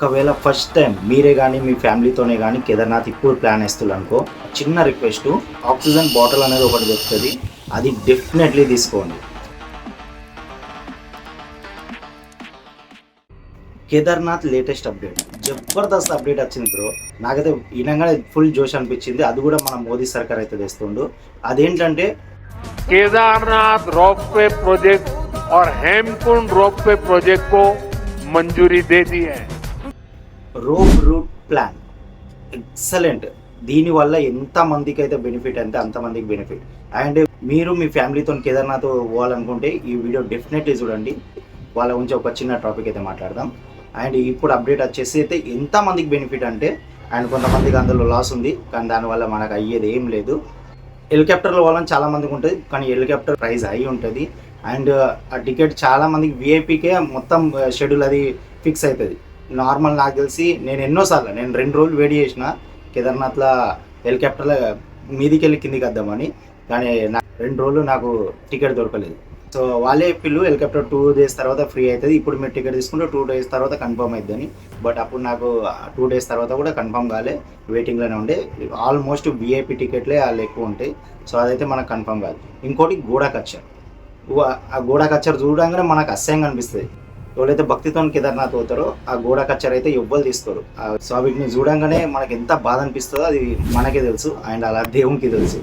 ఒకవేళ first time మీరే కానీ మీ ఫ్యామిలీతోనే కానీ కేదార్నాథ్ ఇప్పుడు ప్లాన్ వేస్తున్నారు అనుకో చిన్న రిక్వెస్ట్ ఆక్సిజన్ బాటిల్ అనేది ఒకటి దొరుకుతుంది అది డెఫినెట్లీ తీసుకోండి కేదార్నాథ్ లేటెస్ట్ అప్డేట్ జబర్దస్త్ అప్డేట్ వచ్చింది బ్రో నాకైతే వినంగానే ఫుల్ జోష్ అనిపించింది అది కూడా మన మోదీ సర్కార్ అయితే తెస్తుండు అదేంటంటే केदारनाथ रोपवे प्रोजेक्ट और हेमकुंड रोपवे प्रोजेक्ट को मंजूरी दे दी है రోప్ రూట్ ప్లాన్. ఎక్సలెంట్. దీనివల్ల ఎంత మందికి అయితే బెనిఫిట్ అంటే అంతమందికి బెనిఫిట్. అండ్ మీరు మీ ఫ్యామిలీతో కేదార్నాథ్ పోవాలనుకుంటే ఈ వీడియో డెఫినెట్లీ చూడండి. వాళ్ళ గురించి ఒక చిన్న టాపిక్ అయితే మాట్లాడదాం. అండ్ ఇప్పుడు అప్డేట్ వచ్చేసి అయితే ఎంత మందికి బెనిఫిట్ అంటే అండ్ కొంతమందికి అందులో లాస్ ఉంది కానీ దానివల్ల మనకు అయ్యేది ఏం లేదు. హెలికాప్టర్లో వాళ్ళని చాలా మందికి ఉంటుంది కానీ హెలికాప్టర్ ప్రైస్ హై ఉంటుంది. అండ్ ఆ టికెట్ చాలా మందికి విఐపీకే మొత్తం షెడ్యూల్ అది ఫిక్స్ అవుతుంది. నార్మల్ నాకు తెలిసి నేను ఎన్నోసార్లు నేను రెండు రోజులు వెయిట్ చేసిన కేదార్నాథ్లో హెలికాప్టర్లో మీదికి వెళ్ళి కిందికి వద్దామని కానీ నా రెండు రోజులు నాకు టికెట్ దొరకలేదు. సో వాళ్ళే పిల్లు హెలికాప్టర్ టూ డేస్ తర్వాత ఫ్రీ అవుతుంది ఇప్పుడు మీరు టికెట్ తీసుకుంటే టూ డేస్ తర్వాత కన్ఫర్మ్ అవుతుందని బట్ అప్పుడు నాకు టూ డేస్ తర్వాత కూడా కన్ఫర్మ్ కాలే వెయిటింగ్లోనే ఉండే. ఆల్మోస్ట్ విఐపి టికెట్లే వాళ్ళు ఎక్కువ ఉంటాయి. సో అదైతే మనకు కన్ఫర్మ్ కాదు. ఇంకోటి గూడా కచ్చర్. ఆ గూడా కచ్చర్ చూడంగానే మనకు అసహ్యంగా అనిపిస్తుంది. ఎవరైతే భక్తితో కేదార్నాథ్ పోతారో ఆ గోడ కచ్చర్ అయితే ఎవ్వరు తీసుకోరు. ఆ సో వీటిని చూడంగానే మనకి ఎంత బాధ అనిపిస్తుందో అది మనకే తెలుసు అండ్ అలా దేవునికి తెలుసు.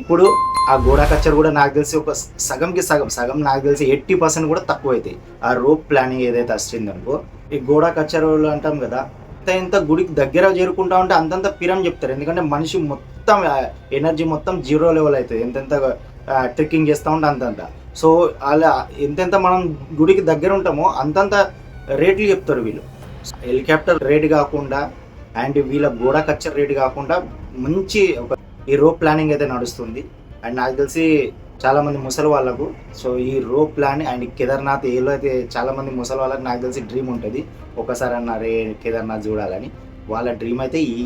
ఇప్పుడు ఆ గోడ కచ్చర్ కూడా నాకు తెలిసి ఒక సగంకి సగం సగం నాకు తెలిసి ఎయిటీ పర్సెంట్ కూడా తక్కువ అవుతాయి ఆ రోప్ ప్లానింగ్ ఏదైతే వచ్చిందనుకో ఈ గోడ కచ్చరులు అంటాం కదా ఇంత ఇంత గుడికి దగ్గర చేరుకుంటా ఉంటే అంతంత పిరం చెప్తారు. ఎందుకంటే మనిషి మొత్తం ఎనర్జీ మొత్తం జీరో లెవెల్ అవుతుంది. ఎంతెంత ట్రెక్కింగ్ చేస్తూ ఉంటే అంతంత. సో అలా ఎంతెంత మనం గుడికి దగ్గర ఉంటామో అంతంత రేట్లు చెప్తారు వీళ్ళు. హెలికాప్టర్ రేట్ కాకుండా అండ్ వీళ్ళ గోడ కచ్చర్ రేట్ కాకుండా మంచి ఒక ఈ రోప్ ప్లానింగ్ అయితే నడుస్తుంది. అండ్ నాకు తెలిసి చాలామంది ముసలి వాళ్ళకు సో ఈ రోప్ ప్లాన్ అండ్ కేదార్నాథ్ ఏలో అయితే చాలామంది ముసలి వాళ్ళకి నాకు తెలిసి డ్రీమ్ ఉంటుంది. ఒకసారి అన్న రే కేదార్నాథ్ చూడాలని. వాళ్ళ డ్రీమ్ అయితే ఈ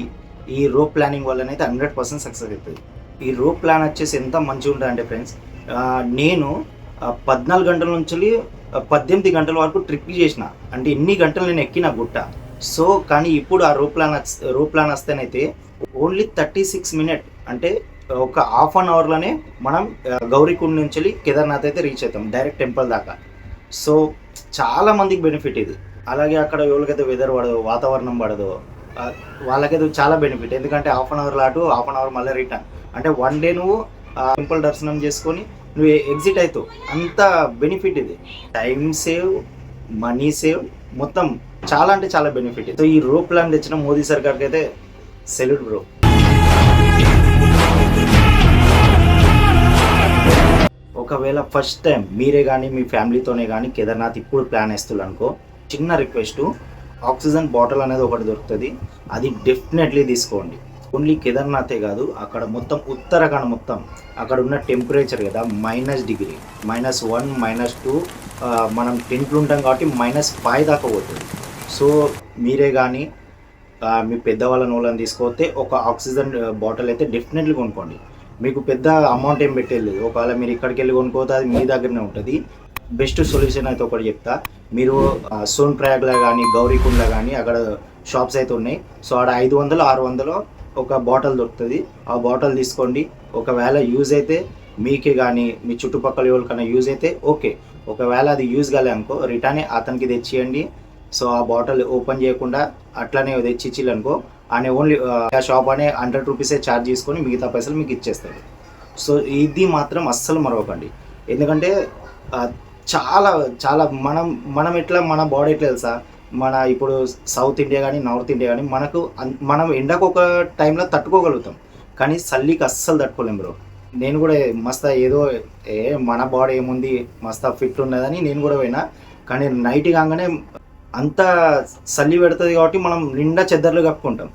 ఈ రోప్ ప్లానింగ్ వల్లనైతే హండ్రెడ్ పర్సెంట్ సక్సెస్ అవుతుంది. ఈ రోప్ ప్లాన్ వచ్చేసి ఎంత మంచిగా ఉంటుంది అంటే ఫ్రెండ్స్ నేను పద్నాలుగు గంటల నుంచి పద్దెనిమిది గంటల వరకు ట్రిప్ చేసిన. అంటే ఎన్ని గంటలు నేను ఎక్కిన గుట్ట. సో కానీ ఇప్పుడు ఆ రూప్లాన్ ప్లాన్ వస్తేనైతే ఓన్లీ థర్టీ సిక్స్ మినిట్. అంటే ఒక హాఫ్ అన్ అవర్లోనే మనం గౌరీకుండ్ నుంచి కేదార్నాథ్ అయితే రీచ్ అవుతాం డైరెక్ట్ టెంపుల్ దాకా. సో చాలా మందికి బెనిఫిట్ ఇది. అలాగే అక్కడ ఎవరికైతే వెదర్ పడదో వాతావరణం పడదు వాళ్ళకైతే చాలా బెనిఫిట్. ఎందుకంటే హాఫ్ అన్ అవర్ లాటు హాఫ్ అన్ అవర్ మళ్ళీ రిటర్న్. అంటే వన్ డే నువ్వు టెంపుల్ దర్శనం చేసుకొని నువ్వు ఎగ్జిట్ అవుతావు అంత బెనిఫిట్ ఇది. టైం సేవ్ మనీ సేవ్ మొత్తం చాలా అంటే చాలా బెనిఫిట్ సో ఈ రో ప్లాన్ తెచ్చిన మోదీ సర్కార్కి అయితే సెల్యూట్ బ్రో ఒకవేళ ఫస్ట్ టైం మీరే కానీ మీ ఫ్యామిలీతోనే కానీ కేదార్నాథ్ ఇప్పుడు ప్లాన్ వేస్తున్నారు అనుకో చిన్న రిక్వెస్ట్ ఆక్సిజన్ బాటిల్ అనేది ఒకటి దొరుకుతుంది. అది డెఫినెట్లీ తీసుకోండి. ఓన్లీ కేదార్నాథే కాదు అక్కడ మొత్తం ఉత్తరాఖండ్ మొత్తం అక్కడ ఉన్న టెంపరేచర్ కదా minus degree minus one minus two మనం టెంట్లు ఉంటాం కాబట్టి మైనస్ ఫైవ్ దాకా పోతుంది. సో మీరే కానీ మీ పెద్దవాళ్ళని వాళ్ళని తీసుకొస్తే ఒక ఆక్సిజన్ బాటిల్ అయితే డెఫినెట్లీ కొనుక్కోండి. మీకు పెద్ద అమౌంట్ ఏం పెట్టేది ఒకవేళ మీరు ఇక్కడికి వెళ్ళి కొనుక్కోతే అది మీ దగ్గరనే ఉంటుంది. బెస్ట్ సొల్యూషన్ అయితే ఒకటి చెప్తా. మీరు సోన్ ప్రయాగ్లో కానీ గౌరీకుండ కానీ అక్కడ షాప్స్ అయితే ఉన్నాయి. సో ఆడ ఐదు వందలు ఆరు వందలు ఒక బాటిల్ దొరుకుతుంది. ఆ బాటిల్ తీసుకోండి. ఒకవేళ యూజ్ అయితే మీకే కానీ మీ చుట్టుపక్కల ఎవరికైనా యూజ్ అయితే ఓకే. ఒకవేళ అది యూజ్ కాలే అనుకో రిటర్న్ అతనికి తెచ్చియండి. సో ఆ బాటిల్ ఓపెన్ చేయకుండా అట్లనే తెచ్చిచ్చిల్లు అనుకో ఆయన ఓన్లీ ఆ షాప్ అనే హండ్రెడ్ రూపీసే ఛార్జ్ చేసుకొని మిగతా పైసలు మీకు ఇచ్చేస్తాడు. సో ఇది మాత్రం అస్సలు మరవకండి. ఎందుకంటే చాలా చాలా మనం మనం ఎట్లా మన బాడీ ఎట్లా తెలుసా? మన ఇప్పుడు సౌత్ ఇండియా కానీ నార్త్ ఇండియా కానీ మనకు మనం ఎండకు ఒక టైంలో తట్టుకోగలుగుతాం. కానీ చల్లికి అస్సలు తట్టుకోలేం బ్రో. నేను కూడా మస్త ఏదో ఏ మన బాడీ ఏముంది మస్త ఫిట్ ఉన్నదని నేను కూడా పోయినా. కానీ నైట్ కాగానే అంత చల్లి పెడుతుంది కాబట్టి మనం నిండా చెద్దర్లు కప్పుకుంటాం.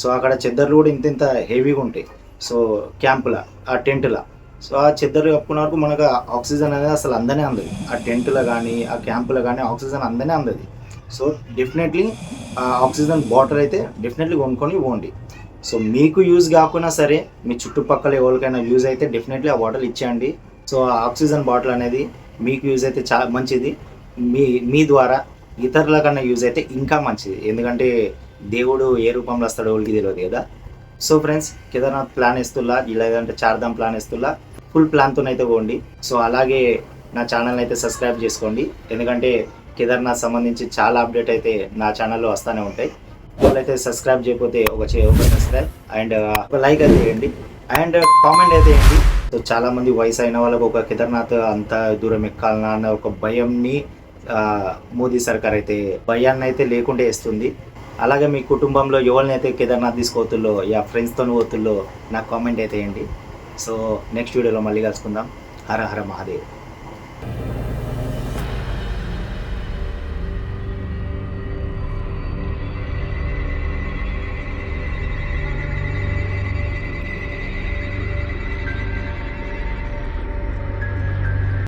సో అక్కడ చెద్దర్లు కూడా ఇంత ఇంత హెవీగా ఉంటాయి. సో క్యాంపులా ఆ టెంట్లా. సో ఆ చెద్దరు కప్పుకున్న వరకు మనకు ఆక్సిజన్ అనేది అసలు అందనే అందదు. ఆ టెంట్లో కానీ ఆ క్యాంపులో కానీ ఆక్సిజన్ అందనే అందది. సో డెఫినెట్లీ ఆ ఆక్సిజన్ బాటిల్ అయితే డెఫినెట్లీ కొనుక్కొని ఇవ్వండి సో మీకు యూజ్ కాకుండా సరే మీ చుట్టుపక్కల ఎవరికైనా యూజ్ అయితే డెఫినెట్లీ ఆ బాటిల్ ఇచ్చేయండి. సో ఆ ఆక్సిజన్ బాటిల్ అనేది మీకు యూజ్ అయితే చాలా మంచిది. మీ మీ ద్వారా ఇతరుల కన్నా యూజ్ అయితే ఇంకా మంచిది. ఎందుకంటే దేవుడు ఏ రూపంలో వస్తాడో వాళ్ళకి తెలియదు కదా. సో ఫ్రెండ్స్ కేదార్నాథ్ ప్లాన్ ఇస్తున్నా లేదంటే చార్ధామ్ ప్లాన్ ఇస్తున్నా ఫుల్ ప్లాన్తో అయితే పోండి. సో అలాగే నా ఛానల్ అయితే సబ్స్క్రైబ్ చేసుకోండి. ఎందుకంటే కేదార్నాథ్ సంబంధించి చాలా అప్డేట్ అయితే నా ఛానల్లో వస్తూనే ఉంటాయి. వాళ్ళైతే సబ్స్క్రైబ్ చేయకపోతే ఒక చే ఒక సబ్స్క్రైబ్ అండ్ ఒక లైక్ అయితే వేయండి అండ్ కామెంట్ అయితే చేయండి సో చాలా మంది వయసు అయిన వాళ్ళకు ఒక కేదార్నాథ్ అంత దూరం ఎక్కాలన్నా అన్న ఒక భయంని మోదీ సర్కార్ అయితే భయాన్ని అయితే లేకుండా ఇస్తుంది అలాగే మీ కుటుంబంలో ఎవరిని అయితే కేదార్నాథ్ తీసుకోవతుల్లో యా ఫ్రెండ్స్తో పోతుల్లో నాకు కామెంట్ అయితే వేయండి సో నెక్స్ట్ వీడియోలో మళ్ళీ కలుసుకుందాం. హర హర మహాదేవ్.